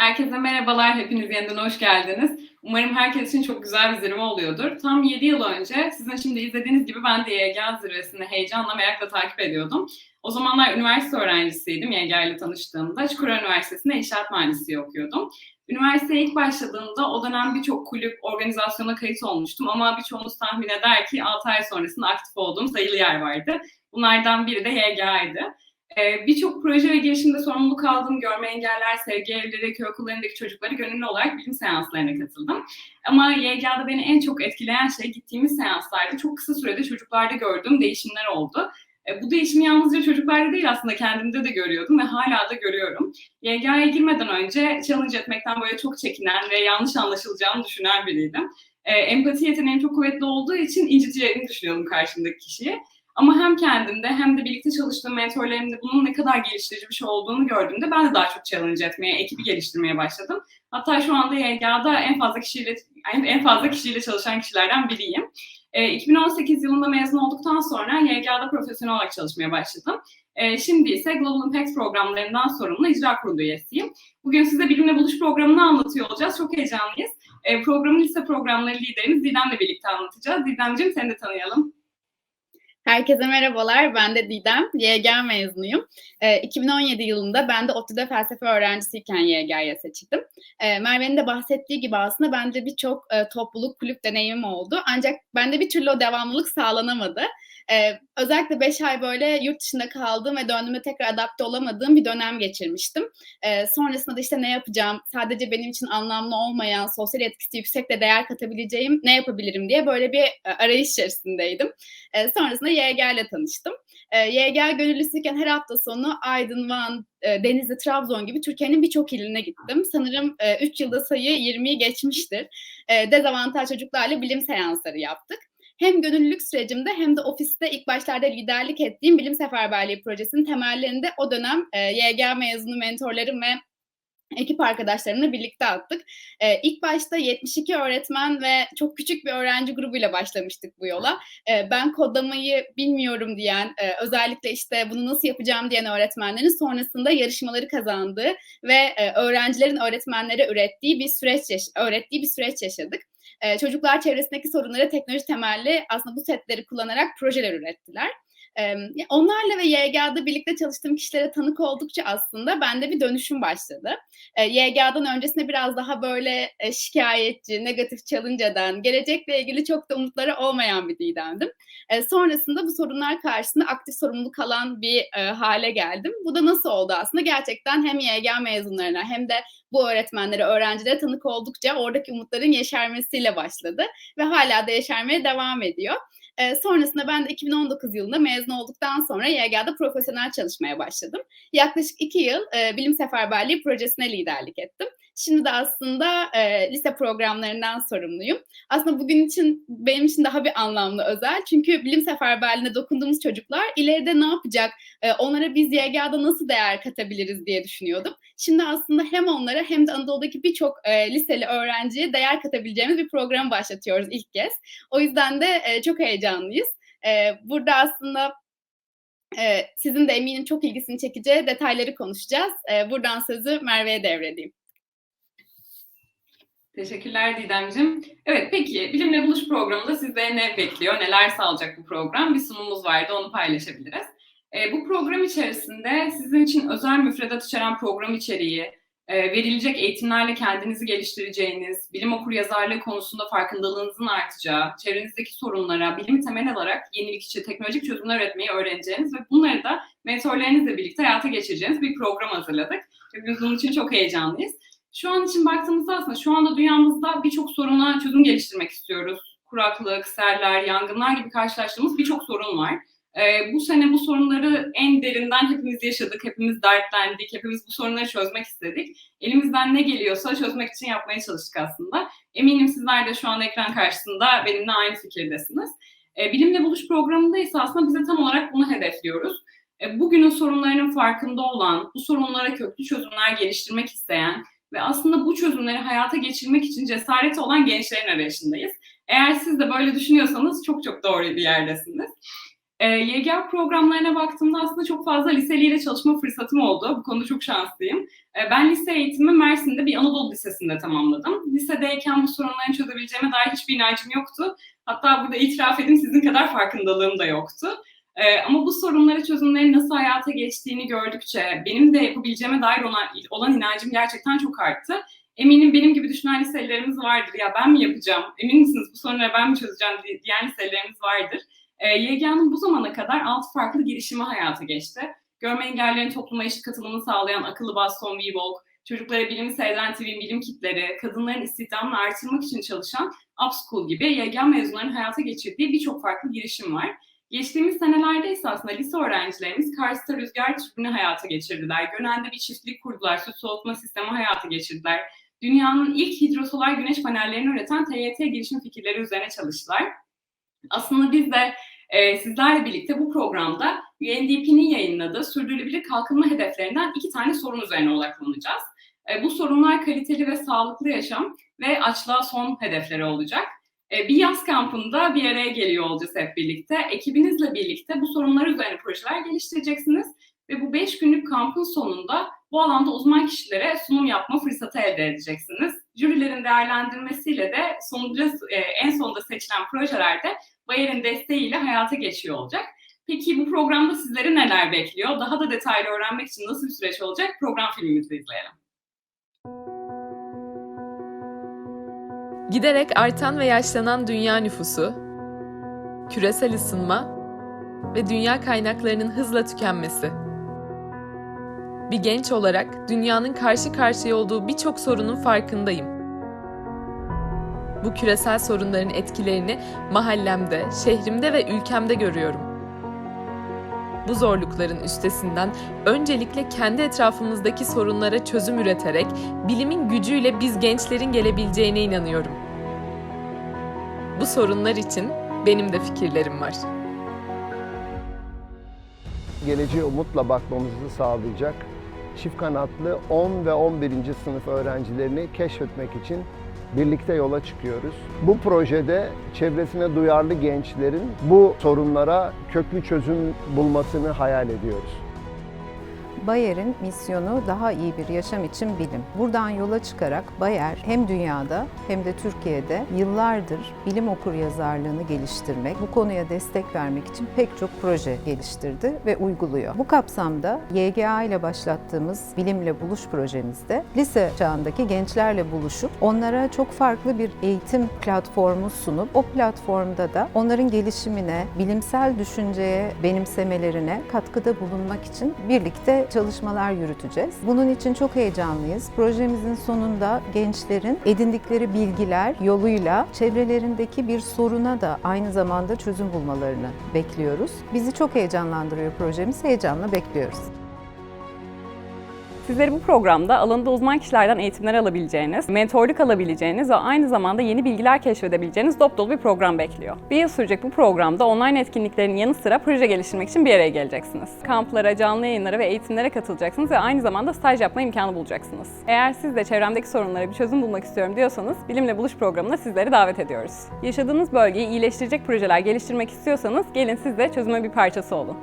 Herkese merhabalar, hepiniz yeniden hoş geldiniz. Umarım herkes için çok güzel bir zirve oluyordur. Tam 7 yıl önce sizin şimdi izlediğiniz gibi ben de YG zirvesini heyecanla, merakla takip ediyordum. O zamanlar üniversite öğrencisiydim YG ile tanıştığımda. Çukurova Üniversitesi'nde inşaat mühendisliği okuyordum. Üniversiteye ilk başladığımda o dönem birçok kulüp, organizasyona kayıt olmuştum ama birçoğunuz tahmin eder ki 6 ay sonrasında aktif olduğum sayılı yer vardı. Bunlardan biri de YG'ydi. Ee, Birçok proje ve girişimde sorumluluk aldığım görme engeller, sevgi evleri, köy okullarındaki çocuklara gönüllü olarak bilim seanslarına katıldım. Ama YGA'da beni en çok etkileyen şey gittiğimiz seanslarda çok kısa sürede çocuklarda gördüğüm değişimler oldu. E, bu değişimi yalnızca çocuklarda değil aslında kendimde de görüyordum ve hala da görüyorum. YGA'ya girmeden önce challenge etmekten böyle çok çekinen ve yanlış anlaşılacağını düşünen biriydim. E, empati yeteneğim çok kuvvetli olduğu için inciteceğini düşünüyordum karşımdaki kişiye. Ama hem kendimde hem de birlikte çalıştığım mentorlarımda bunun ne kadar geliştirici bir şey olduğunu gördüğümde ben de daha çok challenge etmeye, ekibi geliştirmeye başladım. Hatta şu anda YGA'da en fazla kişiyle en fazla kişiyle çalışan kişilerden biriyim. E, 2018 yılında mezun olduktan sonra YGA'da profesyonel olarak çalışmaya başladım. E, şimdi ise Global Impact programlarından sorumlu icra kurulu üyesiyim. Bugün size Bilimle Buluş programını anlatıyor olacağız. Çok heyecanlıyız. E, programın lise programları liderimiz Didem'le birlikte anlatacağız. Didemciğim seni de tanıyalım. Herkese merhabalar, ben de Didem, YG mezunuyum. E, 2017 yılında ben de ODTÜ'de felsefe öğrencisiyken YG'ye seçildim. E, Merve'nin de bahsettiği gibi aslında bende birçok e, topluluk, kulüp deneyimim oldu. Ancak bende bir türlü o devamlılık sağlanamadı. Ee, özellikle 5 ay böyle yurt dışında kaldığım ve döndüğümde tekrar adapte olamadığım bir dönem geçirmiştim. Ee, sonrasında da işte ne yapacağım, sadece benim için anlamlı olmayan, sosyal etkisi yüksek de değer katabileceğim ne yapabilirim diye böyle bir e, arayış içerisindeydim. Ee, sonrasında YG ile tanıştım. Ee, YG gönüllüsüyken her hafta sonu Aydın, Van, e, Denizli, Trabzon gibi Türkiye'nin birçok iline gittim. Sanırım 3 e, yılda sayı 20'yi geçmiştir. E, dezavantaj çocuklarla bilim seansları yaptık hem gönüllülük sürecimde hem de ofiste ilk başlarda liderlik ettiğim bilim seferberliği projesinin temellerinde o dönem e, YG mezunu mentorlarım ve ekip arkadaşlarımla birlikte attık. Ee, ilk başta 72 öğretmen ve çok küçük bir öğrenci grubuyla başlamıştık bu yola. Ee, ben kodlamayı bilmiyorum diyen, e, özellikle işte bunu nasıl yapacağım diyen öğretmenlerin sonrasında yarışmaları kazandığı ve e, öğrencilerin öğretmenlere ürettiği bir süreç öğrettiği bir süreç yaşadık. Ee, çocuklar çevresindeki sorunları teknoloji temelli aslında bu setleri kullanarak projeler ürettiler. Onlarla ve YGA'da birlikte çalıştığım kişilere tanık oldukça aslında bende bir dönüşüm başladı. YGA'dan öncesinde biraz daha böyle e, şikayetçi, negatif eden, gelecekle ilgili çok da umutları olmayan bir Didem'dim. Sonrasında bu sorunlar karşısında aktif sorumluluk alan bir e, hale geldim. Bu da nasıl oldu aslında? Gerçekten hem YGA mezunlarına hem de bu öğretmenlere, öğrencilere tanık oldukça oradaki umutların yeşermesiyle başladı ve hala da yeşermeye devam ediyor. E, sonrasında ben de 2019 yılında mezun olduktan sonra YGA'da profesyonel çalışmaya başladım. Yaklaşık iki yıl e, bilim seferberliği projesine liderlik ettim. Şimdi de aslında e, lise programlarından sorumluyum. Aslında bugün için benim için daha bir anlamlı özel. Çünkü bilim seferberliğine dokunduğumuz çocuklar ileride ne yapacak, e, onlara biz YGA'da nasıl değer katabiliriz diye düşünüyordum. Şimdi aslında hem onlara hem de Anadolu'daki birçok e, liseli öğrenciye değer katabileceğimiz bir program başlatıyoruz ilk kez. O yüzden de e, çok heyecanlıyız. E, burada aslında sizin de eminim çok ilgisini çekeceği detayları konuşacağız. Buradan sözü Merve'ye devredeyim. Teşekkürler Didemciğim. Evet peki Bilimle Buluş programında size ne bekliyor, neler sağlayacak bu program? Bir sunumumuz vardı onu paylaşabiliriz. E, bu program içerisinde sizin için özel müfredat içeren program içeriği, e, verilecek eğitimlerle kendinizi geliştireceğiniz, bilim okur yazarlığı konusunda farkındalığınızın artacağı, çevrenizdeki sorunlara bilimi temel alarak yenilikçi, teknolojik çözümler üretmeyi öğreneceğiniz ve bunları da mentorlarınızla birlikte hayata geçireceğiniz bir program hazırladık. Biz bunun için çok heyecanlıyız. Şu an için baktığımızda aslında şu anda dünyamızda birçok soruna çözüm geliştirmek istiyoruz. Kuraklık, seller, yangınlar gibi karşılaştığımız birçok sorun var. Ee, bu sene bu sorunları en derinden hepimiz yaşadık, hepimiz dertlendik, hepimiz bu sorunları çözmek istedik. Elimizden ne geliyorsa çözmek için yapmaya çalıştık aslında. Eminim sizler de şu an ekran karşısında benimle aynı fikirdesiniz. Ee, Bilimle Buluş programında ise aslında bize tam olarak bunu hedefliyoruz. Ee, bugünün sorunlarının farkında olan, bu sorunlara köklü çözümler geliştirmek isteyen ve aslında bu çözümleri hayata geçirmek için cesareti olan gençlerin arayışındayız. Eğer siz de böyle düşünüyorsanız çok çok doğru bir yerdesiniz. E, YGA programlarına baktığımda aslında çok fazla liseliyle çalışma fırsatım oldu. Bu konuda çok şanslıyım. E, ben lise eğitimimi Mersin'de bir Anadolu Lisesi'nde tamamladım. Lisedeyken bu sorunların çözebileceğime dair hiçbir inancım yoktu. Hatta burada itiraf edeyim sizin kadar farkındalığım da yoktu. Ee, ama bu sorunları çözümlerin nasıl hayata geçtiğini gördükçe benim de yapabileceğime dair ona, olan inancım gerçekten çok arttı. Eminim benim gibi düşünen liselerimiz vardır. Ya ben mi yapacağım? Emin misiniz bu sorunları ben mi çözeceğim diyen liselerimiz vardır. Ee, YGA'nın bu zamana kadar altı farklı girişimi hayata geçti. Görme engellilerin topluma eşit katılımını sağlayan akıllı baston WeWalk, çocuklara bilimi seyreden TV bilim kitleri, kadınların istihdamını artırmak için çalışan Upschool gibi YGA mezunlarının hayata geçirdiği birçok farklı girişim var. Geçtiğimiz senelerde ise aslında lise öğrencilerimiz Kars'ta rüzgar türbünü hayata geçirdiler. Gönen'de bir çiftlik kurdular, süt soğutma sistemi hayata geçirdiler. Dünyanın ilk hidrosolar güneş panellerini üreten TYT girişim fikirleri üzerine çalıştılar. Aslında biz de e, sizlerle birlikte bu programda UNDP'nin yayınladığı sürdürülebilir kalkınma hedeflerinden iki tane sorun üzerine odaklanacağız. E, bu sorunlar kaliteli ve sağlıklı yaşam ve açlığa son hedefleri olacak. E, bir yaz kampında bir araya geliyor olacağız hep birlikte. Ekibinizle birlikte bu sorunlar üzerine projeler geliştireceksiniz ve bu beş günlük kampın sonunda bu alanda uzman kişilere sunum yapma fırsatı elde edeceksiniz. Jürilerin değerlendirmesiyle de sonucu e, en sonunda seçilen projelerde Bayer'in desteğiyle hayata geçiyor olacak. Peki bu programda sizleri neler bekliyor? Daha da detaylı öğrenmek için nasıl bir süreç olacak? Program filmimizi izleyelim. Giderek artan ve yaşlanan dünya nüfusu, küresel ısınma ve dünya kaynaklarının hızla tükenmesi. Bir genç olarak dünyanın karşı karşıya olduğu birçok sorunun farkındayım. Bu küresel sorunların etkilerini mahallemde, şehrimde ve ülkemde görüyorum. Bu zorlukların üstesinden öncelikle kendi etrafımızdaki sorunlara çözüm üreterek bilimin gücüyle biz gençlerin gelebileceğine inanıyorum. Bu sorunlar için benim de fikirlerim var. Geleceğe umutla bakmamızı sağlayacak çift kanatlı 10 ve 11. sınıf öğrencilerini keşfetmek için birlikte yola çıkıyoruz. Bu projede çevresine duyarlı gençlerin bu sorunlara köklü çözüm bulmasını hayal ediyoruz. Bayer'in misyonu daha iyi bir yaşam için bilim. Buradan yola çıkarak Bayer hem dünyada hem de Türkiye'de yıllardır bilim okuryazarlığını geliştirmek, bu konuya destek vermek için pek çok proje geliştirdi ve uyguluyor. Bu kapsamda YGA ile başlattığımız Bilimle Buluş projemizde lise çağındaki gençlerle buluşup onlara çok farklı bir eğitim platformu sunup o platformda da onların gelişimine, bilimsel düşünceye benimsemelerine katkıda bulunmak için birlikte çalışmalar yürüteceğiz. Bunun için çok heyecanlıyız. Projemizin sonunda gençlerin edindikleri bilgiler yoluyla çevrelerindeki bir soruna da aynı zamanda çözüm bulmalarını bekliyoruz. Bizi çok heyecanlandırıyor projemiz. Heyecanla bekliyoruz. Sizleri bu programda alanında uzman kişilerden eğitimler alabileceğiniz, mentorluk alabileceğiniz ve aynı zamanda yeni bilgiler keşfedebileceğiniz dop dolu bir program bekliyor. Bir yıl sürecek bu programda online etkinliklerin yanı sıra proje geliştirmek için bir araya geleceksiniz. Kamplara, canlı yayınlara ve eğitimlere katılacaksınız ve aynı zamanda staj yapma imkanı bulacaksınız. Eğer siz de çevremdeki sorunlara bir çözüm bulmak istiyorum diyorsanız Bilimle Buluş programına sizleri davet ediyoruz. Yaşadığınız bölgeyi iyileştirecek projeler geliştirmek istiyorsanız gelin siz de çözüme bir parçası olun.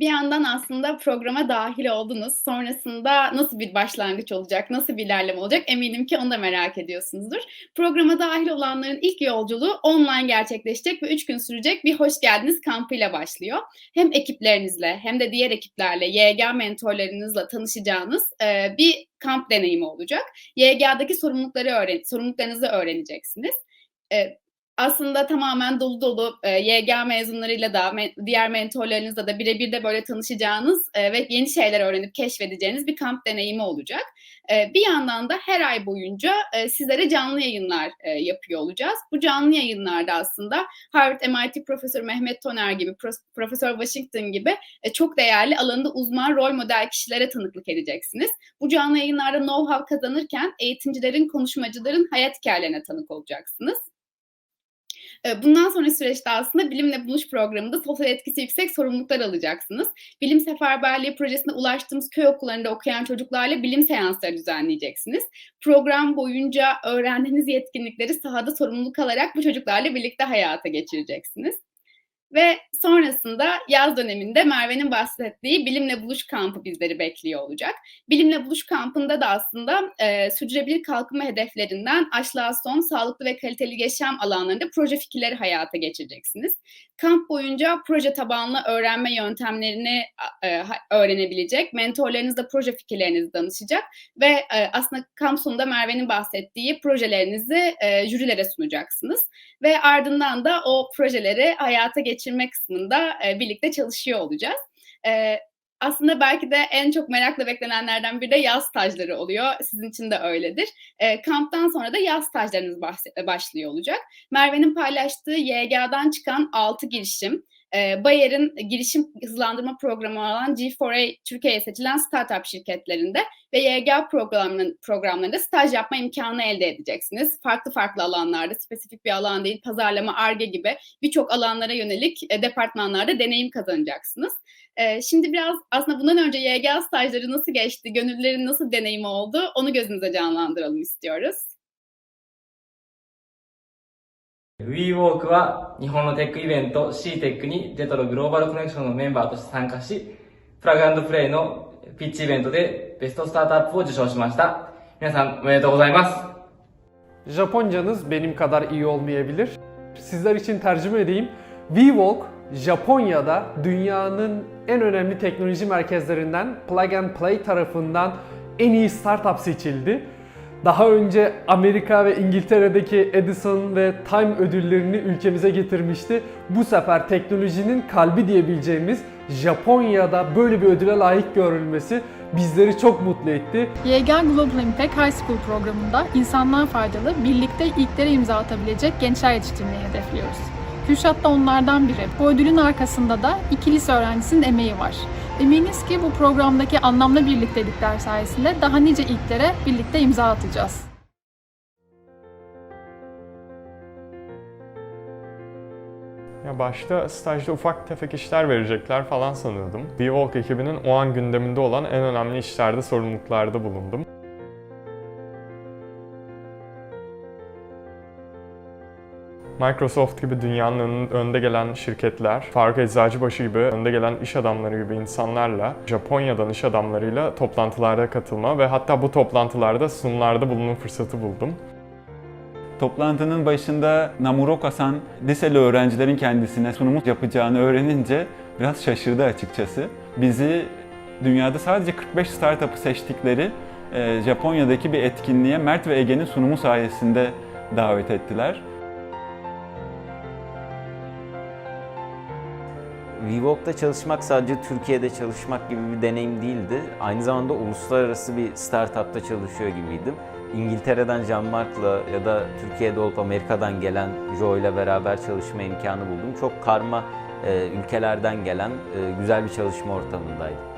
Bir yandan aslında programa dahil oldunuz. Sonrasında nasıl bir başlangıç olacak, nasıl bir ilerleme olacak eminim ki onu da merak ediyorsunuzdur. Programa dahil olanların ilk yolculuğu online gerçekleşecek ve 3 gün sürecek bir hoş geldiniz kampıyla başlıyor. Hem ekiplerinizle hem de diğer ekiplerle, YG mentorlarınızla tanışacağınız e, bir kamp deneyimi olacak. YG'deki sorumlulukları öğren sorumluluklarınızı öğreneceksiniz. E, aslında tamamen dolu dolu e, YG mezunlarıyla da me, diğer mentorlarınızla da birebir de böyle tanışacağınız e, ve yeni şeyler öğrenip keşfedeceğiniz bir kamp deneyimi olacak. E, bir yandan da her ay boyunca e, sizlere canlı yayınlar e, yapıyor olacağız. Bu canlı yayınlarda aslında Harvard MIT Profesör Mehmet Toner gibi, Profesör Washington gibi e, çok değerli alanında uzman rol model kişilere tanıklık edeceksiniz. Bu canlı yayınlarda know-how kazanırken eğitimcilerin, konuşmacıların hayat hikayelerine tanık olacaksınız. E, bundan sonraki süreçte aslında Bilimle Buluş programında sosyal etkisi yüksek sorumluluklar alacaksınız. Bilim Seferberliği projesine ulaştığımız köy okullarında okuyan çocuklarla bilim seansları düzenleyeceksiniz. Program boyunca öğrendiğiniz yetkinlikleri sahada sorumluluk alarak bu çocuklarla birlikte hayata geçireceksiniz. Ve sonrasında yaz döneminde Merve'nin bahsettiği Bilimle Buluş kampı bizleri bekliyor olacak. Bilimle Buluş kampında da aslında e, sürdürülebilir kalkınma hedeflerinden açlığa son, sağlıklı ve kaliteli yaşam alanlarında proje fikirleri hayata geçireceksiniz. Kamp boyunca proje tabanlı öğrenme yöntemlerini e, öğrenebilecek, mentorlarınız da proje fikirlerinizi danışacak ve e, aslında kamp sonunda Merve'nin bahsettiği projelerinizi e, jürilere sunacaksınız ve ardından da o projeleri hayata geçirme kısmında e, birlikte çalışıyor olacağız. E, aslında belki de en çok merakla beklenenlerden biri de yaz stajları oluyor. Sizin için de öyledir. E, kamptan sonra da yaz stajlarınız başlıyor olacak. Merve'nin paylaştığı YGA'dan çıkan 6 girişim, e, Bayer'in girişim hızlandırma programı olan G4A Türkiye'ye seçilen startup şirketlerinde ve YGA programının, programlarında staj yapma imkanı elde edeceksiniz. Farklı farklı alanlarda, spesifik bir alan değil, pazarlama, ARGE gibi birçok alanlara yönelik e, departmanlarda deneyim kazanacaksınız. E, şimdi biraz aslında bundan önce YGA stajları nasıl geçti, gönüllülerin nasıl deneyimi oldu onu gözünüze canlandıralım istiyoruz. WeWork は日本のテックイベント CTEC にジェトログローバルコネクションのメンバーとして参加し、プラグプレイのピッチイベントでベストスタートアップを受賞しました。皆さんおめでとうございます。 Japoncanız benim kadar iyi olmayabilir. Sizler için tercüme edeyim. WeWalk, Japonya'da dünyanın en önemli teknoloji merkezlerinden Plug and Play tarafından en iyi startup seçildi. Daha önce Amerika ve İngiltere'deki Edison ve Time ödüllerini ülkemize getirmişti. Bu sefer teknolojinin kalbi diyebileceğimiz Japonya'da böyle bir ödüle layık görülmesi bizleri çok mutlu etti. YG Global Impact High School programında insanlığa faydalı, birlikte ilklere imza atabilecek gençler yetiştirmeyi hedefliyoruz. Kürşat da onlardan biri. Bu ödülün arkasında da iki lise öğrencisinin emeği var. Eminiz ki bu programdaki anlamlı birliktelikler sayesinde daha nice ilklere birlikte imza atacağız. Ya başta stajda ufak tefek işler verecekler falan sanıyordum. WeWalk ekibinin o an gündeminde olan en önemli işlerde sorumluluklarda bulundum. Microsoft gibi dünyanın ön- önde gelen şirketler, Faruk Eczacıbaşı gibi önde gelen iş adamları gibi insanlarla, Japonya'dan iş adamlarıyla toplantılara katılma ve hatta bu toplantılarda sunumlarda bulunma fırsatı buldum. Toplantının başında Namuroka-san liseli öğrencilerin kendisine sunumu yapacağını öğrenince biraz şaşırdı açıkçası. Bizi dünyada sadece 45 startup'ı seçtikleri e, Japonya'daki bir etkinliğe Mert ve Ege'nin sunumu sayesinde davet ettiler. WeWork'ta çalışmak sadece Türkiye'de çalışmak gibi bir deneyim değildi. Aynı zamanda uluslararası bir startupta çalışıyor gibiydim. İngiltere'den Jean Mark'la ya da Türkiye'de olup Amerika'dan gelen Joe ile beraber çalışma imkanı buldum. Çok karma e, ülkelerden gelen e, güzel bir çalışma ortamındaydım.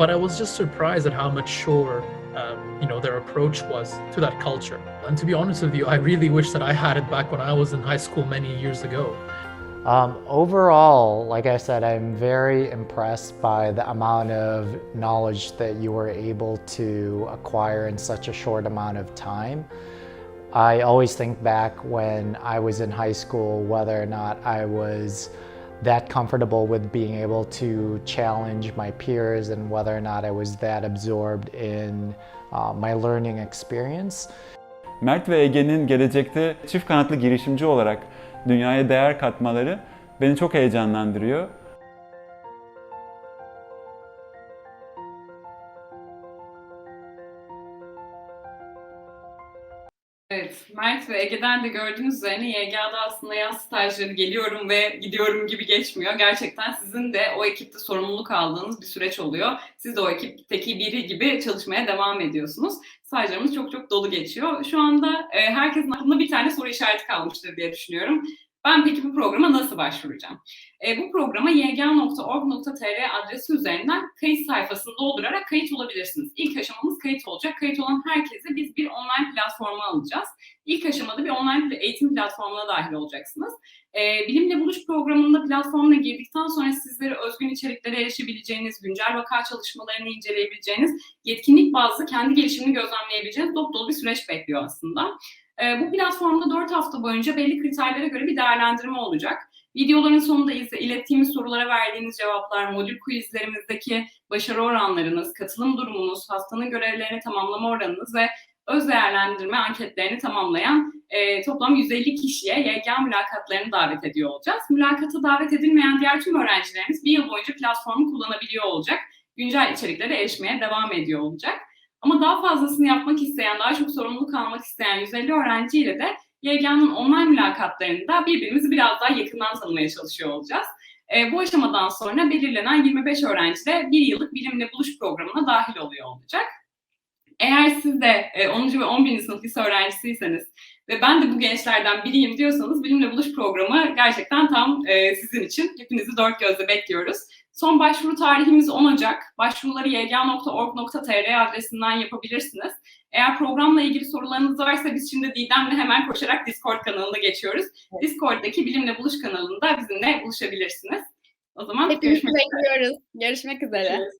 but I was just surprised at how mature, um, you know, their approach was to that culture. And to be honest with you, I really wish that I had it back when I was in high school many years ago. Um, overall, like I said, I'm very impressed by the amount of knowledge that you were able to acquire in such a short amount of time. I always think back when I was in high school whether or not I was that comfortable with being able to challenge my peers and whether or not I was that absorbed in uh, my learning experience. Mert ve Ege'nin gelecekte çift kanatlı girişimci olarak dünyaya değer katmaları beni çok heyecanlandırıyor. Evet, Mert ve Ege'den de gördüğünüz üzere YGA'da aslında yaz stajları geliyorum ve gidiyorum gibi geçmiyor. Gerçekten sizin de o ekipte sorumluluk aldığınız bir süreç oluyor. Siz de o ekipteki biri gibi çalışmaya devam ediyorsunuz. Stajlarımız çok çok dolu geçiyor. Şu anda e, herkesin aklında bir tane soru işareti kalmıştır diye düşünüyorum. Ben peki bu programa nasıl başvuracağım? E, bu programa yg.org.tr adresi üzerinden kayıt sayfasını doldurarak kayıt olabilirsiniz. İlk aşamamız kayıt olacak. Kayıt olan herkese biz bir online platforma alacağız. İlk aşamada bir online eğitim platformuna dahil olacaksınız. E, Bilimle Buluş programında platformuna girdikten sonra sizlere özgün içeriklere erişebileceğiniz, güncel vaka çalışmalarını inceleyebileceğiniz, yetkinlik bazlı kendi gelişimini gözlemleyebileceğiniz dop dolu bir süreç bekliyor aslında. E, bu platformda 4 hafta boyunca belli kriterlere göre bir değerlendirme olacak. Videoların sonunda izle, ilettiğimiz sorulara verdiğiniz cevaplar, modül quizlerimizdeki başarı oranlarınız, katılım durumunuz, hastanın görevlerini tamamlama oranınız ve öz değerlendirme anketlerini tamamlayan e, toplam 150 kişiye YG mülakatlarını davet ediyor olacağız. Mülakata davet edilmeyen diğer tüm öğrencilerimiz bir yıl boyunca platformu kullanabiliyor olacak. Güncel içeriklere erişmeye devam ediyor olacak. Ama daha fazlasını yapmak isteyen, daha çok sorumluluk almak isteyen 150 öğrenciyle de YGA'nın online mülakatlarında birbirimizi biraz daha yakından tanımaya çalışıyor olacağız. E, bu aşamadan sonra belirlenen 25 öğrenci de bir yıllık bilimle buluş programına dahil oluyor olacak. Eğer siz de e, 10. ve 11. sınıf lise öğrencisiyseniz ve ben de bu gençlerden biriyim diyorsanız Bilimle Buluş programı gerçekten tam e, sizin için. Hepinizi dört gözle bekliyoruz. Son başvuru tarihimiz 10 Ocak. Başvuruları yg.org.tr adresinden yapabilirsiniz. Eğer programla ilgili sorularınız varsa biz şimdi Didem'le hemen koşarak Discord kanalına geçiyoruz. Discord'daki Bilimle Buluş kanalında bizimle buluşabilirsiniz. O zaman Hepinizi görüşmek üzere. bekliyoruz. Görüşmek üzere. Görüşürüz.